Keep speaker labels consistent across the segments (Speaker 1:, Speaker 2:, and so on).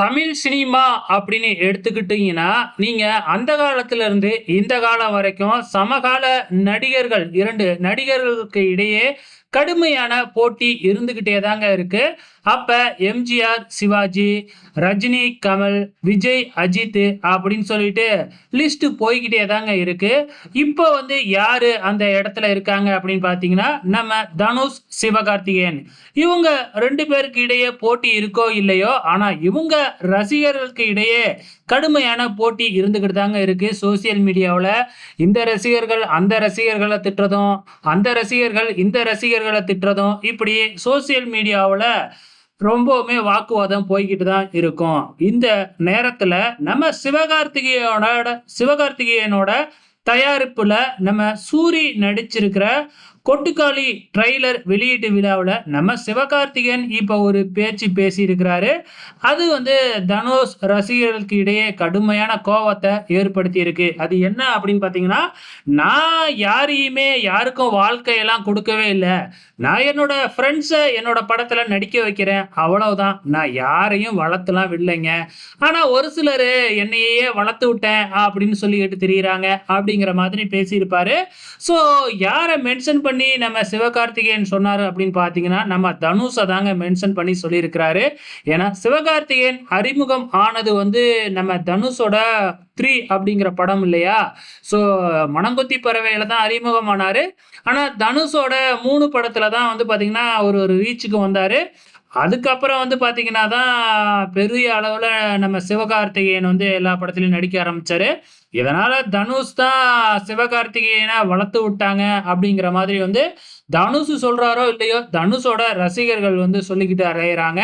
Speaker 1: Tamil cinema அப்படின்னு எடுத்துக்கிட்டீங்கன்னா, நீங்க அந்த காலத்துல இருந்து இந்த காலம் வரைக்கும் சமகால நடிகர்கள் இரண்டு நடிகர்களுக்கு இடையே கடுமையான போட்டி இருந்துகிட்டே தாங்க இருக்கு. அப்ப எம்ஜிஆர், சிவாஜி, ரஜினி, கமல், விஜய், அஜித் அப்படின்னு சொல்லிட்டு லிஸ்ட் போய்க்கிட்டே தாங்க இருக்கு. இப்போ வந்து யாரு அந்த இடத்துல இருக்காங்க அப்படின்னு பார்த்தீங்கன்னா, நம்ம தனுஷ், சிவகார்த்திகேயன். இவங்க ரெண்டு பேருக்கு இடையே போட்டி இருக்கோ இல்லையோ, ஆனா இவங்க ரசிகர்களுக்கு இடையே கடுமையான போட்டி இருந்துக்கிட்டு தாங்க இருக்குது சோசியல் மீடியாவில் இந்த ரசிகர்கள் அந்த ரசிகர்களை திட்டுறதும், அந்த ரசிகர்கள் இந்த ரசிகர்களை திட்டுறதும், இப்படி சோசியல் மீடியாவில் ரொம்பவுமே வாக்குவாதம் போய்கிட்டு தான் இருக்கும். இந்த நேரத்தில் நம்ம சிவகார்த்திகேயனோட சிவகார்த்திகேயனோட தயாரிப்பில் நம்ம சூரி நடிச்சிருக்கிற கொட்டுக்காளி ட்ரெய்லர் வெளியீட்டு விழாவில் நம்ம சிவகார்த்திகேயன் இப்போ ஒரு பேச்சு பேசியிருக்கிறாரு. அது வந்து தனுஷ் ரசிகர்களுக்கு இடையே கடுமையான கோவத்த ஏற்படுத்தியிருக்கு. அது என்ன அப்படின்னு பார்த்தீங்கன்னா, "நான் யாரையுமே யாருக்கும் வாழ்க்கையெல்லாம் கொடுக்கவே இல்லை நான் என்னோட ஃப்ரெண்ட்ஸை என்னோட படத்தில் நடிக்க வைக்கிறேன். அவ்வளவுதான். நான் யாரையும் வளர்த்துலாம் விடலைங்க. ஆனால் ஒரு சிலர் என்னையே வளர்த்து விட்டேன் அப்படின்னு சொல்லிக்கிட்டு திரியிறாங்க." அப்படிங்கிற மாதிரி பேசியிருப்பாரு. ஸோ யாரை மென்ஷன் பண்ணி பண்ணி நம்ம சிவகார்த்திகேயன் சொன்னார் அப்படின்னு பார்த்தீங்கன்னா, நம்ம தனுஷை தாங்க மென்ஷன் பண்ணி சொல்லியிருக்கிறாரு. ஏன்னா சிவகார்த்திகேயன் அறிமுகம் ஆனது வந்து நம்ம தனுஷோட த்ரீ அப்படிங்கிற படம் இல்லையா? ஸோ மனங்கொத்தி பறவையில தான் அறிமுகமானாரு. ஆனால் தனுஷோட மூணு படத்தில் தான் வந்து பார்த்தீங்கன்னா, ஒரு ஒரு ரீச்சுக்கு வந்தார் அதுக்கப்புறம் வந்து பார்த்தீங்கன்னா தான், பெரிய அளவில் நம்ம சிவகார்த்திகேயன் வந்து எல்லா படத்துலையும் நடிக்க ஆரம்பித்தார் இதனால் தனுஷ் தான் சிவகார்த்திகேயனை வளர்த்து விட்டாங்க அப்படிங்கிற மாதிரி வந்து தனுஷ் சொல்கிறாரோ இல்லையோ, தனுஷோட ரசிகர்கள் வந்து சொல்லிக்கிட்டு அறையிறாங்க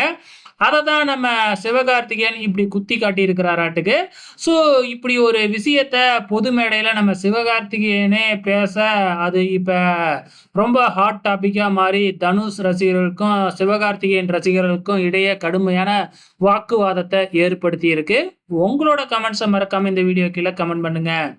Speaker 1: அதை தான் நம்ம சிவகார்த்திகேயன் இப்படி குத்தி காட்டியிருக்கிறாராட்டுக்கு. ஸோ இப்படி ஒரு விஷயத்த பொது மேடையில் நம்ம சிவகார்த்திகேயனே பேச, அது இப்போ ரொம்ப ஹாட் டாப்பிக்காக மாறி தனுஷ் ரசிகர்களுக்கும், சிவகார்த்திகேயன் ரசிகர்களுக்கும் இடையே கடுமையான வாக்குவாதத்தை ஏற்படுத்தியிருக்கு. உங்களோட கமெண்ட்ஸை மறக்காமல் இந்த வீடியோ கீழே கமெண்ட் பண்ணுங்கள்